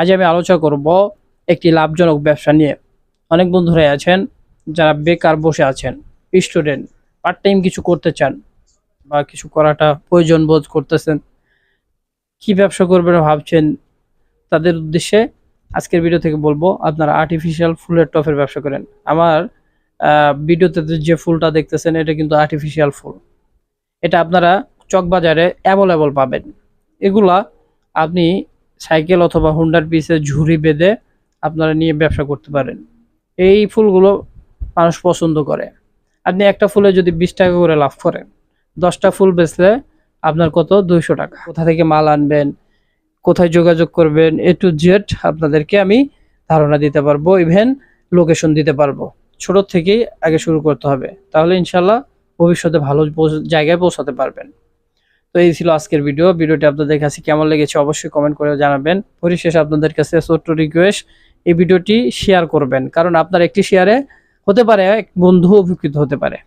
আজ আমি আলোচনা করব একটি লাভজনক ব্যবসা নিয়ে। অনেক বন্ধুরাই আছেন, যারা বেকার বসে আছেন স্টুডেন্ট পার্ট টাইম কিছু করতে চান বা কিছু করাটা প্রয়োজন বোধ করতেছেন। কি ব্যবসা করবেন ভাবছেন? তাদের উদ্দেশ্যে আজকের ভিডিও থেকে বলব, আপনারা আর্টিফিশিয়াল ফুলের টফের ব্যবসা করেন। আমার ভিডিওতে যে ফুলটা দেখতেছেন, এটা কিন্তু আর্টিফিশিয়াল ফুল। এটা আপনারা চকবাজারে অ্যাভেলেবল পাবেন। এগুলা আপনি সাইকেল অথবা হুন্ডার পিসে ঝুড়ি বেঁধে আপনারা নিয়ে ব্যবসা করতে পারেন। এই ফুলগুলো মানুষ পছন্দ করে। আপনি একটা ফুলে যদি বিশ টাকা করে লাভ করেন, দশটা ফুল বেচলে আপনার কত? দুইশো টাকা। কোথা থেকে মাল আনবেন? কোথায় যোগাযোগ করবেন? এ টু জেড আপনাদেরকে আমি ধারণা দিতে পারব, ইভেন লোকেশন দিতে পারব। ছোট থেকেই আগে শুরু করতে হবে, তাহলে ইনশাল্লাহ ভবিষ্যতে ভালো জায়গায় পৌঁছাতে পারবেন। তো এই ছিল আজকের ভিডিও ভিডিওটি আপনাদের কাছে কেমন লেগেছে অবশ্যই কমেন্ট করে জানাবেন। পরিশেষে আপনাদের কাছে ছোট্ট রিকোয়েস্ট এই ভিডিওটি শেয়ার করবেন। কারণ আপনার একটি শেয়ারে হতে পারে, এক বন্ধু উপকৃত হতে পারে।